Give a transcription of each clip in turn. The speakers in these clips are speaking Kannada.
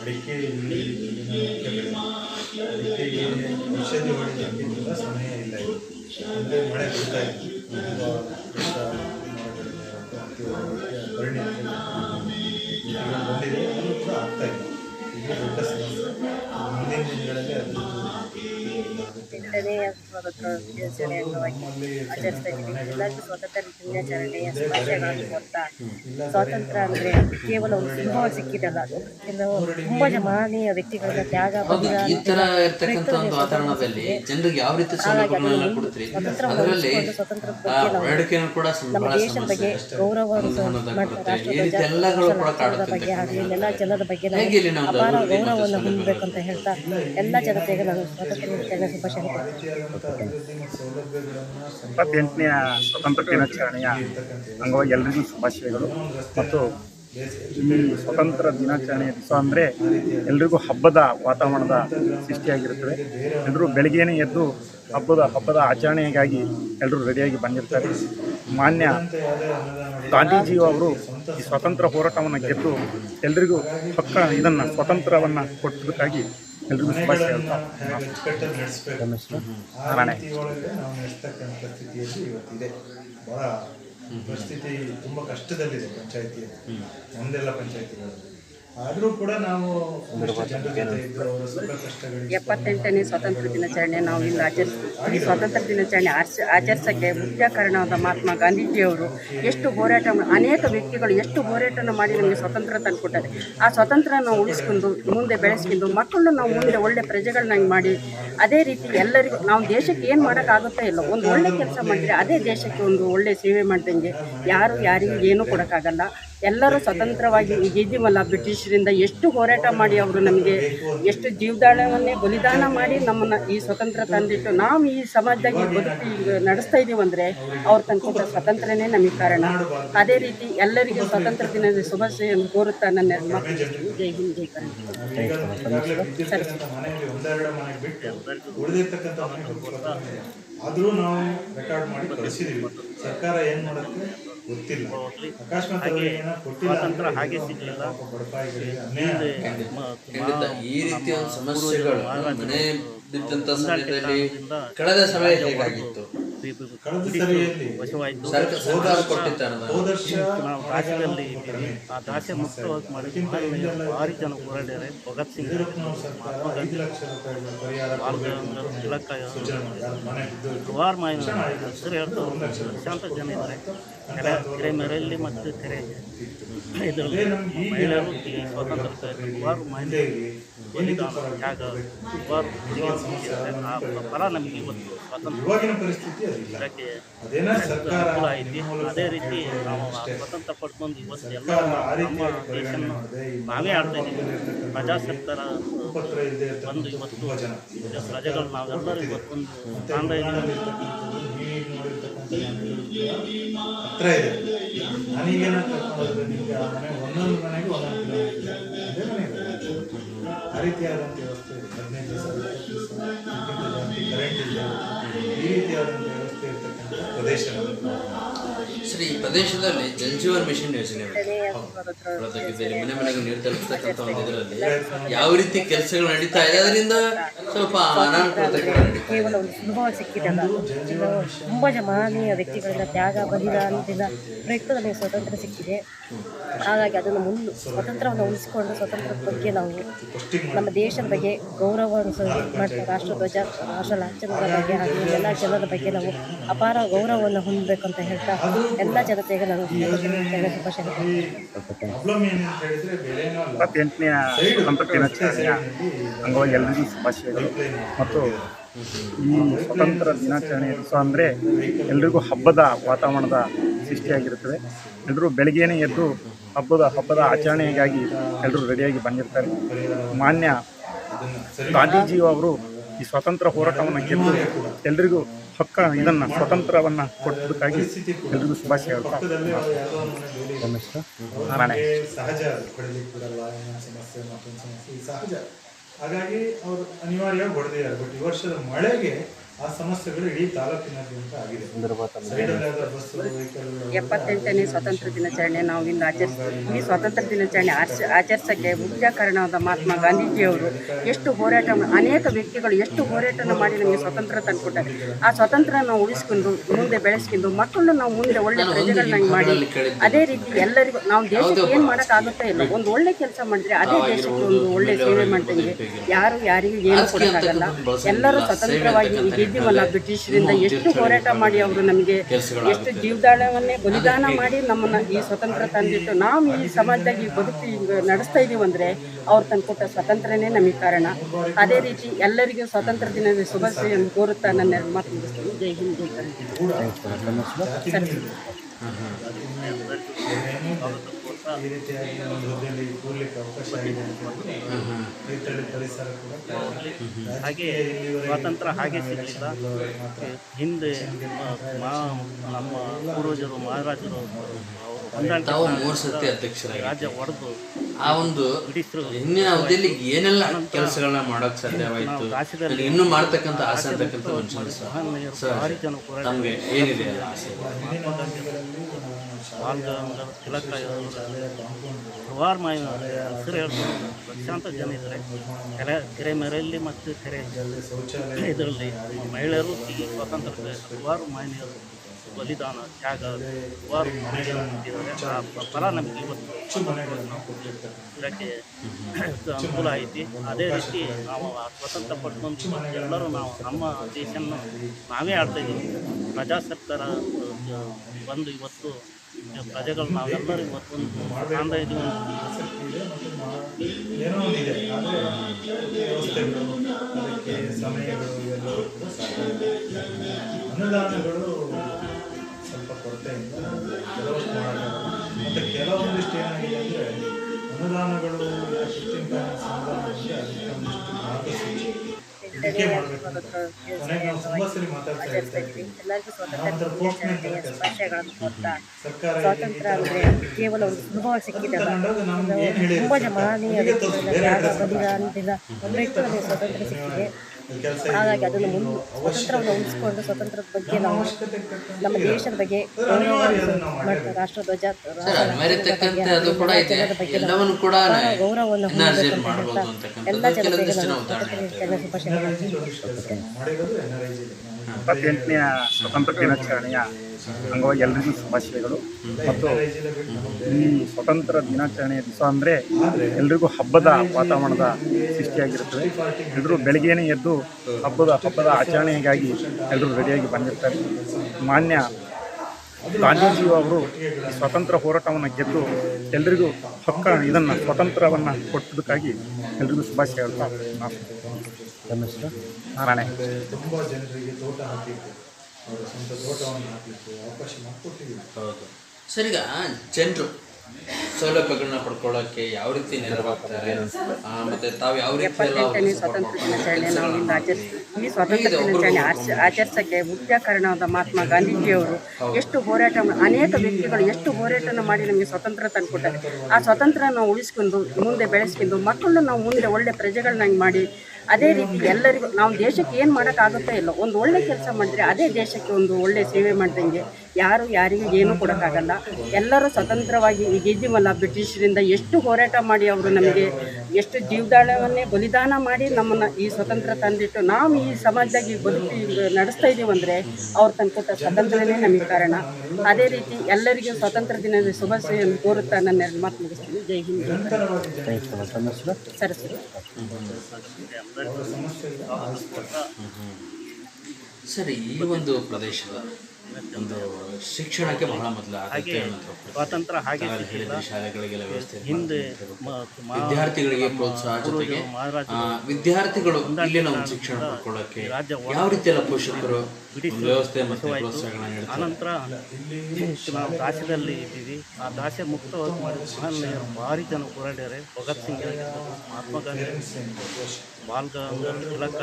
ಅಡಿಕೆ ಅಡಿಕೆಗೆ ಔಷಧಿ ಹೊಡೆಯಲಿಕ್ಕೆ ಕೂಡ ಸಮಯ ಇಲ್ಲ ಅಂದರೆ ಮಳೆ ಬರ್ತಾ ಇತ್ತು ಬಂದಿದೆ ಅದು ಕೂಡ ಆಗ್ತಾ ಇದೆ. ಇದು ದೊಡ್ಡ ಸಮಸ್ಯೆ. ಮುಂದಿನ ದಿನಗಳಲ್ಲಿ ಅದು ಸ್ವಾತಂತ್ರ್ಯ ದಿನಾಚರಣೆ ಅಂಗವಾಗಿ ಆಚರಿಸ್ತಾ ಇದ್ದೀವಿ ಎಲ್ಲರಿಗೂ ಸ್ವಾತಂತ್ರ್ಯ ದಿನಾಚರಣೆಯ ಶುಭಾಶಯಗಳನ್ನು ಕೊಡ್ತಾ ಸ್ವಾತಂತ್ರ್ಯ ಅಂದರೆ ಕೇವಲ ಒಂದು ಸಿಂಹ ಸಿಕ್ಕಿದಲ್ಲ. ಕೆಲವು ತುಂಬ ಮಹನೀಯ ವ್ಯಕ್ತಿಗಳ ತ್ಯಾಗ ಈ ತರ ಇರ್ತಕ್ಕಂಥ ಒಂದು ವಾತಾವರಣದಲ್ಲಿ ಜನರಿಗೆ ಯಾವ ರೀತಿ ಸೌಲಭ್ಯಗಳನ್ನ ಕೊಡ್ತೀರಿ? ಅದರಲ್ಲಿ ಕೂಡ ನಮ್ಮ ದೇಶದ ಬಗ್ಗೆ ಗೌರವ ಈ ರೀತಿ ಎಲ್ಲಗಳು ಕೂಡ ಕಾಡುತ್ತೆ ಬಗ್ಗೆ ಹಾಗೂ ಎಲ್ಲ ಜನರ ಬಗ್ಗೆ ಅಪಾರ ಗೌರವವನ್ನು ಹೊಂದಬೇಕಂತ ಹೇಳ್ತಾ ಎಲ್ಲ ಜನತೆಗೆ ನಾನು ಸ್ವಾತಂತ್ರ್ಯ ಶುಭಾಶಯ ಇಪ್ಪತ್ತೆಂಟನೆಯ ಸ್ವತಂತ್ರ ದಿನಾಚರಣೆಯ ಅಂಗವಾಗಿ ಎಲ್ಲರಿಗೂ ಶುಭಾಶಯಗಳು. ಮತ್ತು ಇಲ್ಲಿ ಸ್ವತಂತ್ರ ದಿನಾಚರಣೆಯ ದಿವಸ ಅಂದರೆ ಎಲ್ರಿಗೂ ಹಬ್ಬದ ವಾತಾವರಣದ ಸೃಷ್ಟಿಯಾಗಿರುತ್ತದೆ. ಎಲ್ಲರೂ ಬೆಳಗ್ಗೆನೇ ಎದ್ದು ಹಬ್ಬದ ಹಬ್ಬದ ಆಚರಣೆಗಾಗಿ ಎಲ್ಲರೂ ರೆಡಿಯಾಗಿ ಬಂದಿರ್ತಾರೆ. ಮಾನ್ಯ ಗಾಂಧೀಜಿ ಅವರು ಈ ಸ್ವತಂತ್ರ ಹೋರಾಟವನ್ನು ಗೆದ್ದು ಎಲ್ರಿಗೂ ಪಕ್ಕ ಇದನ್ನು ಸ್ವತಂತ್ರವನ್ನು ಕೊಟ್ಟಿದ್ದಕ್ಕಾಗಿ ಎಲ್ರಿಗೂ ಶುಭಾಶಯ ಹೇಳ್ತಾ ಹೇಗೆ ಅಚ್ಚುಕಟ್ಟಾಗಿ ನಡೆಸಬೇಕು? ಆ ರೀತಿ ಒಳಗೆ ನಾವು ನಡೆಸ್ತಕ್ಕಂಥ ಸ್ಥಿತಿಯಲ್ಲಿ ಇವತ್ತಿದೆ. ಬಹಳ ಪರಿಸ್ಥಿತಿ ತುಂಬ ಕಷ್ಟದಲ್ಲಿದೆ ಪಂಚಾಯಿತಿ ಒಂದೆಲ್ಲ ಪಂಚಾಯತಿಗಳಲ್ಲಿ ಆದರೂ ಕೂಡ ನಾವು ಎಪ್ಪತ್ತೆಂಟನೇ ಸ್ವಾತಂತ್ರ್ಯ ದಿನಾಚರಣೆ ನಾವು ಇಲ್ಲಿ ಆಚರಿಸ್ತೀವಿ ಈ ಸ್ವಾತಂತ್ರ್ಯ ದಿನಾಚರಣೆ ಆಚ ಆಚರಿಸೋಕ್ಕೆ ಮುಖ್ಯ ಕಾರಣವಾದ ಮಹಾತ್ಮ ಗಾಂಧೀಜಿಯವರು ಎಷ್ಟು ಹೋರಾಟ ಅನೇಕ ವ್ಯಕ್ತಿಗಳು ಎಷ್ಟು ಹೋರಾಟನ ಮಾಡಿ ನಮಗೆ ಸ್ವಾತಂತ್ರ್ಯ ತಂದುಕೊಟ್ಟಾರೆ. ಆ ಸ್ವಾತಂತ್ರ್ಯ ನಾವು ಉಳಿಸ್ಕೊಂಡು ಮುಂದೆ ಬೆಳೆಸ್ಕೊಂಡು ಮಕ್ಕಳನ್ನು ನಾವು ಮುಂದೆ ಒಳ್ಳೆ ಪ್ರಜೆಗಳನ್ನಾಗಿ ಮಾಡಿ ಅದೇ ರೀತಿ ಎಲ್ಲರಿಗೂ ನಾವು ದೇಶಕ್ಕೆ ಏನು ಮಾಡೋಕ್ಕಾಗುತ್ತೋ ಇಲ್ಲ ಒಂದು ಒಳ್ಳೆ ಕೆಲಸ ಮಾಡಿದರೆ ಅದೇ ದೇಶಕ್ಕೆ ಒಂದು ಒಳ್ಳೆ ಸೇವೆ ಮಾಡ್ದಂಗೆ ಯಾರು ಯಾರಿಗೂ ಏನೂ ಕೊಡೋಕ್ಕಾಗಲ್ಲ. ಎಲ್ಲರೂ ಸ್ವತಂತ್ರವಾಗಿ ಈಗಿದ್ದೀವಲ್ಲ ಬ್ರಿಟಿಷರಿಂದ ಎಷ್ಟು ಹೋರಾಟ ಮಾಡಿ ಅವರು ನಮಗೆ ಎಷ್ಟು ಜೀವದಾಳವನ್ನೇ ಬಲಿದಾನ ಮಾಡಿ ನಮ್ಮನ್ನು ಈ ಸ್ವತಂತ್ರ ತಂದಿಟ್ಟು ನಾವು ಈ ಸಮಾಜದಾಗಿ ಬದುಕಿ ನಡೆಸ್ತಾ ಇದ್ದೀವಿ ಅಂದರೆ ಅವ್ರು ತಂದ್ಕೊಟ್ಟ ಸ್ವತಂತ್ರನೇ ನಮಗೆ ಕಾರಣ. ಅದೇ ರೀತಿ ಎಲ್ಲರಿಗೂ ಸ್ವತಂತ್ರ ದಿನದ ಶುಭಾಶಯನ್ನು ಕೋರುತ್ತಾ ನನ್ನ ಜೈ ಹಿಂದ್, ಜೈ ಕರ್ನಾಟಕ ಆದರೂ ನಾವು ರೆಕಾರ್ಡ್ ಮಾಡಿ ಕಳಿಸಿದೀವಿ. ಸರ್ಕಾರ ಏನು ಮಾಡುತ್ತೆ? ಗೊತ್ತಿಲ್ಲ. ಸ್ವಾತಂತ್ರ್ಯ ಹಾಗೆ ಸಿಗಲಿಲ್ಲ. ಈ ರೀತಿಯ ಒಂದು ಸಮಸ್ಯೆಗಳು ಮನೆ ಬಿದ್ದಂತ ಸಮಯದಲ್ಲಿ ಕಳೆದ ಸಮಯ ಹೇಗಾಗಿತ್ತು? ವರ್ಷ ನಾವು ರಾಜ್ಯದಲ್ಲಿ ಇದ್ದೀವಿ ಆ ದಾಸೆ ಮುಕ್ತವಾಗಿ ಮಾಡಿ ಭಾರಿ ಜನ ಹೋರಾಡ್ಯಾರೆ ಭಗತ್ ಸಿಂಗ್ ಮಹಾತ್ಮ ತಿಲಕ ಬಿದ್ದು ಹಲವಾರು ಮಾಹಿತಿ ಹೆಸರು ಹೇಳ್ತಾರೆ ಲಕ್ಷಾಂತರ ಜನ ಇದ್ದಾರೆ. ಕೆರೆ ಕೆರೆ ಮೇರೆಯಲ್ಲಿ ಮತ್ತು ಕೆರೆ. ಮಹಿಳೆಯರು ಸ್ವಾತಂತ್ರ್ಯ ತ್ಯಾಗ ಫಲ ನಮಗೆ ಇವತ್ತು ಸ್ವಾತಂತ್ರ್ಯ ಇದಕ್ಕೆ ಅನುಕೂಲ ಐತಿ. ಅದೇ ರೀತಿ ನಾವು ಪಡ್ಕೊಂಡು ಇವತ್ತು ಎಲ್ಲ ನಮ್ಮ ನಾವೇ ಆಡ್ತಾ ಇದ್ದೀವಿ. ಪ್ರಜಾ ಸರ್ಕಾರ ಪತ್ರ ಇಲ್ಲದೆ ಬಂದು ಇವತ್ತು ಪ್ರಜೆಗಳು ನಾವೆಲ್ಲರೂ ಇವತ್ತೊಂದು ಕಾಣ್ತಾ ಇದ್ದೀವಿ ಹತ್ರ ಇದೆ. ನನಗೇನ ಕರ್ಕೊಂಡೋದ್ರೆ ನಿಮಗೆ ಆ ಮನೆ, ಒಂದೊಂದು ಮನೆಗೆ ಒಂದೊಂದು ಕಿಲೋಮೀಟರ್ ಅದೇ ಮನೆ ಇದೆ. ಆ ರೀತಿಯಾದಂಥ ವ್ಯವಸ್ಥೆ ಹದಿನೈದು ದಿವಸ ಕರೆಂಟ್ ಇಲ್ಲ. ಈ ರೀತಿಯಾದಂಥ ವ್ಯವಸ್ಥೆ ಇರ್ತಕ್ಕಂಥ ಪ್ರದೇಶ. ಸರಿ ಈ ಪ್ರದೇಶದಲ್ಲಿ ಜಲಜೀವನ್ ಮಿಷನ್ ಯೋಜನೆ ಇದೆ. ಪ್ರದೇಶದಲ್ಲಿ ಮನೆ ಮನೆಗೆ ನೀರು ತಲುಪಿಸ್ತಕ್ಕಂಥ ಒಂದು ಇದರಲ್ಲಿ ಯಾವ ರೀತಿ ಕೆಲಸಗಳು ನಡೀತಾ ಇದೆ ಅದರಿಂದ ಸ್ವಲ್ಪ ಅನಾನುಕೂಲತೆಗಳು ನಡೀತಾ ಕೇವಲ ಒಂದು ಅನುಭವ ಸಿಕ್ಕಿದಲ್ಲ ತುಂಬ ಜನ ಮಹನೀಯ ವ್ಯಕ್ತಿಗಳಿಂದ ತ್ಯಾಗ ಬಲಿದಾನದಿಂದ ಪ್ರಯುಕ್ತ ನಮಗೆ ಸ್ವಾತಂತ್ರ್ಯ ಸಿಕ್ಕಿದೆ. ಹಾಗಾಗಿ ಅದನ್ನು ಮುಂದೆ ಸ್ವತಂತ್ರವನ್ನು ಉಳಿಸಿಕೊಂಡು ಸ್ವತಂತ್ರದ ಬಗ್ಗೆ ನಾವು ನಮ್ಮ ದೇಶದ ಬಗ್ಗೆ ಗೌರವವನ್ನು ಮಾಡ್ತೀವಿ ಮಾಡ್ತಾ ರಾಷ್ಟ್ರಧ್ವಜ ರಾಷ್ಟ್ರ ಲಾಂಛನದ ಬಗ್ಗೆ ಹಾಗೂ ಎಲ್ಲ ಜನರ ಬಗ್ಗೆ ನಾವು ಅಪಾರ ಗೌರವವನ್ನು ಹೊಂದಬೇಕಂತ ಹೇಳ್ತಾ ಎಲ್ಲ ಜನತೆಗೆ ನಾನು ಸ್ವತಂತ್ರ ದಿನಾಚರಣೆಯ ಅಂಗವಾಗಿ ಎಲ್ಲರಿಗೂ ಶುಭಾಶಯಗಳು. ಮತ್ತು ಈ ಸ್ವತಂತ್ರ ದಿನಾಚರಣೆ ದಿವಸ ಅಂದರೆ ಎಲ್ರಿಗೂ ಹಬ್ಬದ ವಾತಾವರಣದ ಸೃಷ್ಟಿಯಾಗಿರುತ್ತದೆ. ಎಲ್ಲರೂ ಬೆಳಗ್ಗೆನೇ ಎದ್ದು ಹಬ್ಬದ ಹಬ್ಬದ ಆಚರಣೆಗಾಗಿ ಎಲ್ಲರೂ ರೆಡಿಯಾಗಿ ಬಂದಿರ್ತಾರೆ. ಮಾನ್ಯ ಗಾಂಧೀಜಿಯವರು ಈ ಸ್ವಾತಂತ್ರ್ಯ ಹೋರಾಟವನ್ನು ಗೆದ್ದು ಎಲ್ರಿಗೂ ಹಕ್ಕ ಇದನ್ನು ಸ್ವತಂತ್ರವನ್ನು ಕೊಟ್ಟಿದ್ದಕ್ಕಾಗಿ ಎಲ್ರಿಗೂ ಶುಭಾಶಯ ಮನೆ ಸಹಜ ಸಮಸ್ಯೆ ಮತ್ತೊಂದು ಸಮಸ್ಯೆ. ಸಹಜ. ಹಾಗಾಗಿ ಅವರು ಅನಿವಾರ್ಯವಾಗಿ ಹೊಡೆದಿದ್ದಾರೆ ಬಟ್ ಈ ವರ್ಷದ ಮಳೆಗೆ ಆ ಸಮಸ್ಯೆಗಳು ಇಡೀ ತಾಲೂಕಿನಾದ್ಯಂತ ಆಗಿದೆ. ಎಪ್ಪತ್ತೆಂಟನೇ ಸ್ವಾತಂತ್ರ್ಯ ದಿನಾಚರಣೆ. ನಾವು ಇಂದು ಆಚರಿಸ್ತೀವಿ ಈ ಸ್ವಾತಂತ್ರ್ಯ ದಿನಾಚರಣೆ ಆಚ ಆಚರಿಸೋಕ್ಕೆ ಮುಖ್ಯ ಕಾರಣವಾದ ಮಹಾತ್ಮ ಗಾಂಧೀಜಿಯವರು ಎಷ್ಟು ಹೋರಾಟ ಅನೇಕ ವ್ಯಕ್ತಿಗಳು ಎಷ್ಟು ಹೋರಾಟನ ಮಾಡಿ ನಮಗೆ ಸ್ವಾತಂತ್ರ್ಯ ತಂದುಕೊಟ್ಟಾರೆ. ಆ ಸ್ವಾತಂತ್ರ್ಯ ನಾವು ಉಳಿಸ್ಕೊಂಡು ಮುಂದೆ ಬೆಳೆಸ್ಕೊಂಡು ಮಕ್ಕಳನ್ನ ನಾವು ಮುಂದೆ ಒಳ್ಳೆ ಪ್ರಜೆಗಳನ್ನಾಗಿ ಮಾಡಿ ಅದೇ ರೀತಿ ಎಲ್ಲರಿಗೂ ನಾವು ದೇಶಕ್ಕೆ ಏನು ಮಾಡೋಕ್ಕಾಗುತ್ತೆ ಇಲ್ಲ ಒಂದು ಒಳ್ಳೆ ಕೆಲಸ ಮಾಡಿದ್ರೆ ಅದೇ ದೇಶಕ್ಕೆ ಒಂದು ಒಳ್ಳೆ ಸೇವೆ ಮಾಡ್ತೀವಿ ಯಾರು ಯಾರಿಗೂ ಏನು ಕೊಡೋಕ್ಕಾಗಲ್ಲ. ಎಲ್ಲರೂ ಸ್ವತಂತ್ರವಾಗಿ ಇದ್ದೀವಲ್ಲ ಬ್ರಿಟಿಷರಿಂದ ಎಷ್ಟು ಹೋರಾಟ ಮಾಡಿ ಅವರು ನಮಗೆ ಎಷ್ಟು ಜೀವದಾಳವನ್ನೇ ಬಲಿದಾನ ಮಾಡಿ ನಮ್ಮನ್ನು ಈ ಸ್ವತಂತ್ರ ತಂದಿಟ್ಟು ನಾವು ಈ ಸಮಾಜದಾಗ ಈ ಬದುಕು ಈಗ ನಡೆಸ್ತಾ ಇದೀವಿ ಅಂದರೆ ಅವ್ರು ತಂದುಕೊಟ್ಟ ಸ್ವಾತಂತ್ರ್ಯನೇ ನಮಗೆ ಕಾರಣ. ಅದೇ ರೀತಿ ಎಲ್ಲರಿಗೂ ಸ್ವಾತಂತ್ರ್ಯ ದಿನದ ಶುಭಾಶಯನ್ನು ಕೋರುತ್ತಾ ನನ್ನ ಮಾತು ಮುಗಿಸ್ತೀನಿ. ಜೈ ಹಿಂದ್ ಜೈ ಕರ್ನಾಟಕ ಸರಿ. ಈ ರೀತಿಯಾಗಿ ಒಂದು ಹುದ್ದೆಯಲ್ಲಿ ಕೂರ್ಲಿಕ್ಕೆ ಅವಕಾಶ ಆಗಿದೆ ರೈತರಲ್ಲಿ ಪರಿಸರ ಕೂಡ ಹಾಗೆ ಸ್ವಾತಂತ್ರ್ಯ ಹಾಗೆ ಸಿಗಲಿಲ್ಲ. ಹಿಂದೆ ಮಾ ನಮ್ಮ ಪೂರ್ವಜರು ಮಹಾರಾಜರು ತಾವು ಮೂರು ಸತಿ ಅಧ್ಯಕ್ಷರಾಗಿ ರಾಜ್ಯ ಆ ಒಂದು ಹಿಂದಿನ ಅವಧಿಯಲ್ಲಿ ಏನೆಲ್ಲ ಕೆಲಸಗಳನ್ನ ಮಾಡೋಕ್ ಸಾಧ್ಯವಾಯಿತು ಇನ್ನು ಇನ್ನೂ ಮಾಡ್ತಕ್ಕಂಥ ಆಸೆ ಅಂತಕ್ಕಂಥ ಒಂದು. ಸರ್ ತಮಗೆ ಏನಿದೆ ಆಸೆ? ಹಲವಾರು ಮಾಯ ಹೆಸರು ಹೇಳ್ತಾರೆ ಲಕ್ಷಾಂತರ ಜನ ಇದ್ದಾರೆ ಕೆರೆ ಕೆರೆ ಮೇರೆಯಲ್ಲಿ ಮತ್ತು ಕೆರೆ ಇದರಲ್ಲಿ ಮಹಿಳೆಯರು ಈ ಸ್ವಾತಂತ್ರ್ಯ ಹಲವಾರು ಮಹಿಳೆಯರು ಬಲಿದಾನ ತ್ಯಾಗ ಹಲವಾರು ಮಹಿಳೆಯರು ಫಲ ನಮಗೆ ಇವತ್ತು ಇದಕ್ಕೆ ಅನುಕೂಲ ಐತಿ. ಅದೇ ರೀತಿ ನಾವು ಸ್ವತಂತ್ರ ಪಡ್ಕೊಂಡು ಎಲ್ಲರೂ ನಾವು ನಮ್ಮ ದೇಶನ ನಾವೇ ಆಡ್ತಾ ಇದ್ದೀವಿ. ಪ್ರಜಾ ಸರ್ಕಾರ ಅಹ್, ಬಂದು ಇವತ್ತು ಪ್ರಜೆಗಳು ನಾವೆಲ್ಲರೂ ಒಂದು ಕಾಣ್ತಾ ಇದ್ದೀವಿ ಏನೋ ಒಂದಿದೆ. ವ್ಯವಸ್ಥೆಗಳು ಅದಕ್ಕೆ ಸಮಯಗಳು ಇವೆಲ್ಲವೂ ಅನುದಾನಗಳು ಸ್ವಲ್ಪ ಕೊರತೆಯಿಂದ ಕೆಲವಷ್ಟು ಮಾಡೋಕ್ಕಾಗಲ್ಲ ಮತ್ತು ಕೆಲವೊಂದಿಷ್ಟು ಏನಾಗಿದೆ ಅಂದರೆ ಅನುದಾನಗಳು ಫಿಫ್ಟೀನ್ ಅಂದರೆ ಮಾರ್ಗಸೂಚಿ. ಎಲ್ಲರಿಗೂ ಸ್ವಾತಂತ್ರ್ಯ ಪೋಸ್ಟ್ಮನ್ ದಿನಾಚರಣೆಯ ಶುಭಾಶಯಗಳನ್ನು ಕೋರ್ತಾ ಸ್ವಾತಂತ್ರ್ಯ ಅಂದರೆ ಕೇವಲ ಒಂದು ಅನುಭವ ಸಿಕ್ಕಿದಲ್ಲ ಏನು ತುಂಬ ಬಲಿದಾನದಿಂದ ಒಂದಷ್ಟು ನಮಗೆ ಸ್ವಾತಂತ್ರ್ಯ ಸಿಕ್ಕಿದೆ. ಹಾಗಾಗಿ ಅದನ್ನು ಮುಂದೆ ಸ್ವತಂತ್ರವನ್ನು ಉಳಿಸ್ಕೊಂಡು ಸ್ವತಂತ್ರದ ಬಗ್ಗೆ ನಾವು ನಮ್ಮ ದೇಶದ ಬಗ್ಗೆ ರಾಷ್ಟ್ರಧ್ವಜ ಸರ್ ಅದು ಮರಿತಕ್ಕಂತೆ ಅದು ಕೂಡ ಇದೆ. ಎಲ್ಲವನ್ನು ಕೂಡ ಗೌರವವನ್ನು ಎಲ್ಲ ಜನತೆಗೆ ನಾನು ಶುಭಾಶಯಗಳನ್ನು ಸ್ವತಂತ್ರ ದಿನಾಚರಣೆಯ ಅಂಗವಾಗಿ ಎಲ್ರಿಗೂ ಶುಭಾಶಯಗಳು. ಮತ್ತು ಈ ಸ್ವತಂತ್ರ ದಿನಾಚರಣೆಯ ದಿವಸ ಅಂದರೆ ಎಲ್ರಿಗೂ ಹಬ್ಬದ ವಾತಾವರಣದ ಸೃಷ್ಟಿಯಾಗಿರುತ್ತದೆ. ಎಲ್ಲರೂ ಬೆಳಗ್ಗೆನೇ ಎದ್ದು ಹಬ್ಬದ ಹಬ್ಬದ ಆಚರಣೆಗಾಗಿ ಎಲ್ಲರೂ ರೆಡಿಯಾಗಿ ಬಂದಿರ್ತಾರೆ. ಮಾನ್ಯ ಗಾಂಧೀಜಿ ಅವರು ಸ್ವತಂತ್ರ ಸ್ವಾತಂತ್ರ್ಯ ಹೋರಾಟವನ್ನು ಗೆದ್ದು ಎಲ್ರಿಗೂ ಹಕ್ಕ ಇದನ್ನು ಸ್ವತಂತ್ರವನ್ನು ಕೊಟ್ಟದಕ್ಕಾಗಿ ಎಲ್ರಿಗೂ ಶುಭಾಶಯ ಹೇಳ್ತಾ ನಾನು ನಾರಾಯಣ. ಅವರ ಸ್ವಂತ ತೋಟವನ್ನು ಹಾಕಲಿಕ್ಕೆ ಅವಕಾಶ ಮಾಡಿಕೊಟ್ಟಿದ್ದೀವಿ. ಹೌದು. ಸರ್ ಈಗ ಜನರು ಸೌಲಭ್ಯಗಳನ್ನ ಪಡ್ಕೊಳ್ಳೋಕೆ ಯಾವ ರೀತಿ ನೆರವಾಗ್ತಾರೆ? ಆ, ಮತ್ತೆ ತಾವು ಯಾವ ರೀತಿ ಎಲ್ಲ ಎಪ್ಪತ್ತೆಂಟನೇ ಸ್ವಾತಂತ್ರ್ಯ ದಿನಾಚರಣೆ ನಾವು ಇಂದು ಆಚರಿಸ್ತೀವಿ ಈ ಸ್ವಾತಂತ್ರ್ಯ ದಿನಾಚರಣೆ ಆಚರಿಸಕ್ಕೆ ಮುಖ್ಯ ಕಾರಣವಾದ ಮಹಾತ್ಮ ಗಾಂಧೀಜಿಯವರು ಎಷ್ಟು ಹೋರಾಟ ಅನೇಕ ವ್ಯಕ್ತಿಗಳು ಎಷ್ಟು ಹೋರಾಟನ ಮಾಡಿ ನಮಗೆ ಸ್ವಾತಂತ್ರ್ಯ ತಂದುಕೊಟ್ಟಾರೆ. ಆ ಸ್ವಾತಂತ್ರ್ಯ ನಾವು ಉಳಿಸ್ಕೊಂಡು ಮುಂದೆ ಬೆಳೆಸ್ಕೊಂಡು ಮಕ್ಕಳನ್ನ ನಾವು ಮುಂದೆ ಒಳ್ಳೆ ಪ್ರಜೆಗಳನ್ನಾಗಿ ಮಾಡಿ ಅದೇ ರೀತಿ ಎಲ್ಲರಿಗೂ, ನಾವು ದೇಶಕ್ಕೆ ಏನು ಮಾಡೋಕ್ಕಾಗುತ್ತೆ ಇಲ್ಲ, ಒಂದು ಒಳ್ಳೆ ಕೆಲಸ ಮಾಡಿದ್ರೆ ಅದೇ ದೇಶಕ್ಕೆ ಒಂದು ಒಳ್ಳೆ ಸೇವೆ ಮಾಡ್ದಂಗೆ ಯಾರು ಯಾರಿಗೂ ಏನೂ ಕೊಡೋಕ್ಕಾಗಲ್ಲ. ಎಲ್ಲರೂ ಸ್ವತಂತ್ರವಾಗಿ ಈಗ ಇದ್ದೀವಲ್ಲ ಬ್ರಿಟಿಷರಿಂದ ಎಷ್ಟು ಹೋರಾಟ ಮಾಡಿ ಅವರು ನಮಗೆ ಎಷ್ಟು ಜೀವದಾಳವನ್ನೇ ಬಲಿದಾನ ಮಾಡಿ ನಮ್ಮನ್ನು ಈ ಸ್ವತಂತ್ರ ತಂದಿಟ್ಟು ನಾವು ಈ ಸಮಾಜದಾಗಿ ಬದುಕಿ ನಡೆಸ್ತಾ ಇದ್ದೀವಿ ಅಂದರೆ ಅವ್ರು ತಂದುಕೊಟ್ಟ ಸ್ವತಂತ್ರವೇ ನಮಗೆ ಕಾರಣ. ಅದೇ ರೀತಿ ಎಲ್ಲರಿಗೂ ಸ್ವತಂತ್ರ ದಿನದ ಶುಭಾಶಯನ್ನು ಕೋರುತ್ತಾ ನನ್ನ ಮಾತು ಮುಗಿಸ್ತೀನಿ. ಜೈ ಹಿಂದ್. ಸರಿ ಸರ್ ಸರಸ್ವತಿ. ಸರಿ, ಈ ಒಂದು ಪ್ರದೇಶದ ಒಂದು ಶಿಕ್ಷಣಕ್ಕೆ ಬಹಳ ಮೊದಲು ಹಾಗೆ. ಸ್ವಾತಂತ್ರ್ಯ ಹಾಗೆ ಹೇಳಿದ್ರಿ, ಶಾಲೆಗಳಿಗೆಲ್ಲ ವ್ಯವಸ್ಥೆ ಹಿಂದೆ ವಿದ್ಯಾರ್ಥಿಗಳಿಗೆ ಪ್ರೋತ್ಸಾಹ ಜೊತೆಗೆ ವಿದ್ಯಾರ್ಥಿಗಳು ಇಲ್ಲಿನ ಒಂದು ಶಿಕ್ಷಣ ಪಡ್ಕೊಳ್ಳೋಕೆ ಯಾವ ರೀತಿ ಎಲ್ಲ ಪೋಷಕರು ವ್ಯವಸ್ಥೆ ಮತ್ತು ಪ್ರೋತ್ಸಾಹಗಳನ್ನು ಅನಂತರ ನಾವು ದಾಸ್ಯದಲ್ಲಿ ಇದ್ದೀವಿ. ಆ ದಾಸ್ಯ ಮುಕ್ತವಾಗಿ ಮಾಡಿದ ಮಹಾನ್ ಭಾರಿ ಜನ ಹೋರಾಡ್ಯಾರೆ. ಭಗತ್ ಸಿಂಗ್ ಮಹಾತ್ಮ ಗಾಂಧಿ ಬಾಲ್ ಗಂಗಾಧರ ತಿಲಕ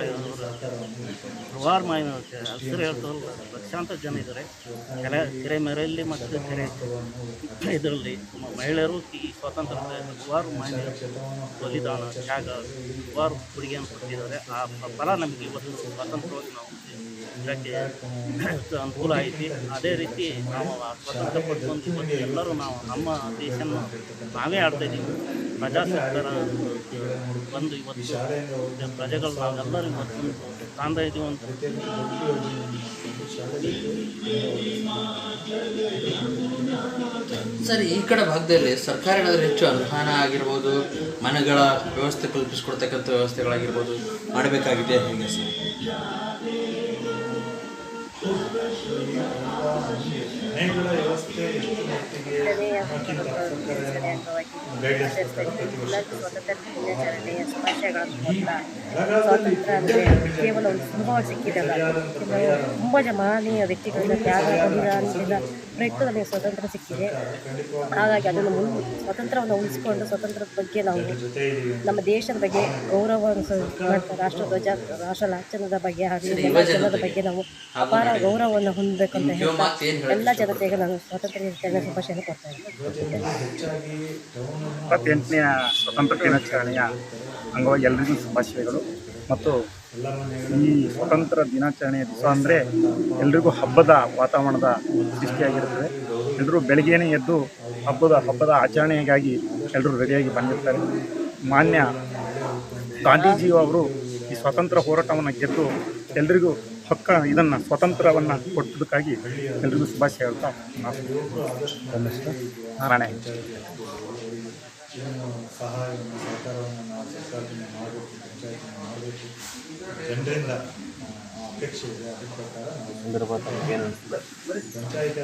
ಹಲವಾರು ಮಹಿಳೆ ಹೆಸರು ಹೇಳ್ತಾರಲ್ಲ ಲಕ್ಷಾಂತರ ಜನ ಇದ್ದಾರೆ. ಮಾಡಿದ್ದಾರೆ ಕೆಲ ಕೆರೆ ಮೇರೆಯಲ್ಲಿ ಮತ್ತು ಕೆರೆ ಇದರಲ್ಲಿ ಮಹಿಳೆಯರು ಈ ಸ್ವಾತಂತ್ರ್ಯದ ಹಲವಾರು ಮಾನ್ಯ ಬಲಿದಾನ, ತ್ಯಾಗ, ಹಲವಾರು ಕೊಡುಗೆಯನ್ನು ಕೊಟ್ಟಿದ್ದಾರೆ. ಆ ಫಲ ನಮಗೆ ಇವತ್ತು ಸ್ವಾತಂತ್ರ್ಯವಾಗಿ ನಾವು ಇದಕ್ಕೆ ಅನುಕೂಲ ಐತಿ ಅದೇ ರೀತಿ ನಾವು ಆ ಸ್ವಾತಂತ್ರ್ಯ ಪಡ್ಕೊಂಡು ಇವತ್ತು ಎಲ್ಲರೂ ನಾವು ನಮ್ಮ ದೇಶನ ನಾವೇ ಆಡ್ತಾ ಇದ್ದೀವಿ. ಪ್ರಜಾ ಬಂದು ಇವತ್ತು ಪ್ರಜೆಗಳು ನಾವೆಲ್ಲರೂ ಇವತ್ತು ಕಾಣ್ತಾ ಇದ್ದೀವಿ ಅಂತ. ಸರ್, ಈ ಕಡೆ ಭಾಗದಲ್ಲಿ ಸರ್ಕಾರ ಏನಾದರೂ ಹೆಚ್ಚು ಅನುದಾನ ಆಗಿರ್ಬೋದು, ಮನೆಗಳ ವ್ಯವಸ್ಥೆ ಕಲ್ಪಿಸ್ಕೊಡ್ತಕ್ಕಂಥ ವ್ಯವಸ್ಥೆಗಳಾಗಿರ್ಬೋದು, ಮಾಡಬೇಕಾಗಿದೆ ಹೇಗೆ ಸರ್? ಮನೆಗಳ ವ್ಯವಸ್ಥೆ ಎಷ್ಟು ಮಟ್ಟಿಗೆ ನಮ್ಮಕ್ಕಿಂತ ಸರ್ಕಾರ ಗೈಡ್ಲೈನ್ಸ್ ಕೊಡ್ತಾರೆ ಪ್ರತಿ ವರ್ಷ ಸ್ವಾತಂತ್ರ್ಯ ದಿನಾಚರಣೆಯ ಅಂದರೆ ಕೇವಲ ಒಂದು ಸುಲಭವಾಗಿ ಸಿಕ್ಕಿದಲ್ಲ ತುಂಬ ಜನ ಮಹನೀಯ ವ್ಯಕ್ತಿಗಳಿಂದ ತ್ಯಾಗ ಬಲಿದಾನದಿಂದ ಪ್ರಯತ್ನದಲ್ಲಿ ಸ್ವಾತಂತ್ರ್ಯ ಸಿಕ್ಕಿದೆ. ಹಾಗಾಗಿ ಅದನ್ನು ಮುನ್ ಸ್ವಾತಂತ್ರ್ಯವನ್ನು ಉಳಿಸಿಕೊಂಡು ಸ್ವಾತಂತ್ರ್ಯದ ಬಗ್ಗೆ ನಾವು ನಮ್ಮ ದೇಶದ ಬಗ್ಗೆ ಗೌರವವನ್ನು ರಾಷ್ಟ್ರಧ್ವಜ ರಾಷ್ಟ್ರ ಲಾಂಛನದ ಬಗ್ಗೆ ಹಾಗೂ ಜನದ ಬಗ್ಗೆ ನಾವು ಅಪಾರ ಗೌರವವನ್ನು ಹೊಂದಬೇಕಂತ ಹೊಂದಬೇಕು ಅಂತ ಎಲ್ಲ ಜನತೆಗೆ ನಾನು ಸ್ವಾತಂತ್ರ್ಯ ದಿನಾಚರಣೆ ಶುಭಾಶಯ ಕೊಡ್ತಾ ಇದ್ದೀನಿ. ಹೆಚ್ಚಾಗಿ ಟೌನ್ ಇಪ್ಪತ್ತೆಂಟನೆಯ ಸ್ವತಂತ್ರ ದಿನಾಚರಣೆಯ ಅಂಗವಾಗಿ ಎಲ್ಲರಿಗೂ ಶುಭಾಶಯಗಳು. ಮತ್ತು ಈ ಸ್ವತಂತ್ರ ದಿನಾಚರಣೆಯ ದಿವಸ ಅಂದರೆ ಎಲ್ರಿಗೂ ಹಬ್ಬದ ವಾತಾವರಣದ ಸೃಷ್ಟಿಯಾಗಿರುತ್ತದೆ. ಎಲ್ಲರೂ ಬೆಳಗ್ಗೆನೇ ಎದ್ದು ಹಬ್ಬದ ಹಬ್ಬದ ಆಚರಣೆಗಾಗಿ ಎಲ್ಲರೂ ರೆಡಿಯಾಗಿ ಬಂದಿರ್ತಾರೆ. ಮಾನ್ಯ ಗಾಂಧೀಜಿಯವರು ಈ ಸ್ವಾತಂತ್ರ್ಯ ಹೋರಾಟವನ್ನು ಗೆದ್ದು ಎಲ್ರಿಗೂ ಹಕ್ಕ ಇದನ್ನು ಸ್ವಾತಂತ್ರ್ಯವನ್ನು ಕೊಟ್ಟದಕ್ಕಾಗಿ ಎಲ್ರಿಗೂ ಶುಭಾಶಯ ಹೇಳ್ತಾ ನಾರಾಯಣ ಏನು ಸಹಾಯವನ್ನು ಸಹಕಾರವನ್ನು ನಾವು ಸರ್ಕಾರದಿಂದ ಮಾಡಬೇಕು, ಪಂಚಾಯತ್ನ ಮಾಡಬೇಕು. ಜನರಿಂದ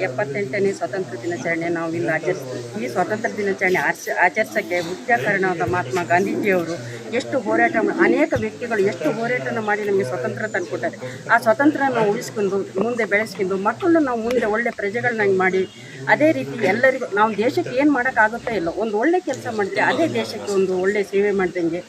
ಎಪ್ಪತ್ತೆಂಟನೇ ಸ್ವಾತಂತ್ರ್ಯ ದಿನಾಚರಣೆ. ನಾವು ಇಲ್ಲಿ ಆಚರಿಸ್ತೀವಿ ಈ ಸ್ವಾತಂತ್ರ್ಯ ದಿನಾಚರಣೆ ಆಚ, ಆಚರಿಸೋಕ್ಕೆ ಮುಖ್ಯ ಕಾರಣವಾದ ಮಹಾತ್ಮ ಗಾಂಧೀಜಿಯವರು ಎಷ್ಟು ಹೋರಾಟ ಅನೇಕ ವ್ಯಕ್ತಿಗಳು ಎಷ್ಟು ಹೋರಾಟನ ಮಾಡಿ ನಮಗೆ ಸ್ವಾತಂತ್ರ್ಯ ತಂದುಕೊಟ್ಟಾರೆ. ಆ ಸ್ವಾತಂತ್ರ್ಯನ ಉಳಿಸ್ಕೊಂಡು, ಮುಂದೆ ಬೆಳೆಸ್ಕೊಂಡು, ಮಕ್ಕಳನ್ನ ನಾವು ಮುಂದೆ ಒಳ್ಳೆ ಪ್ರಜೆಗಳನ್ನಾಗಿ ಮಾಡಿ, ಅದೇ ರೀತಿ ಎಲ್ಲರಿಗೂ, ನಾವು ದೇಶಕ್ಕೆ ಏನು ಮಾಡೋಕ್ಕಾಗುತ್ತೋ ಇಲ್ಲ, ಒಂದು ಒಳ್ಳೆ ಕೆಲಸ ಮಾಡ್ತೀವಿ, ಅದೇ ದೇಶಕ್ಕೆ ಒಂದು ಒಳ್ಳೆ ಸೇವೆ ಮಾಡ್ದಂಗೆ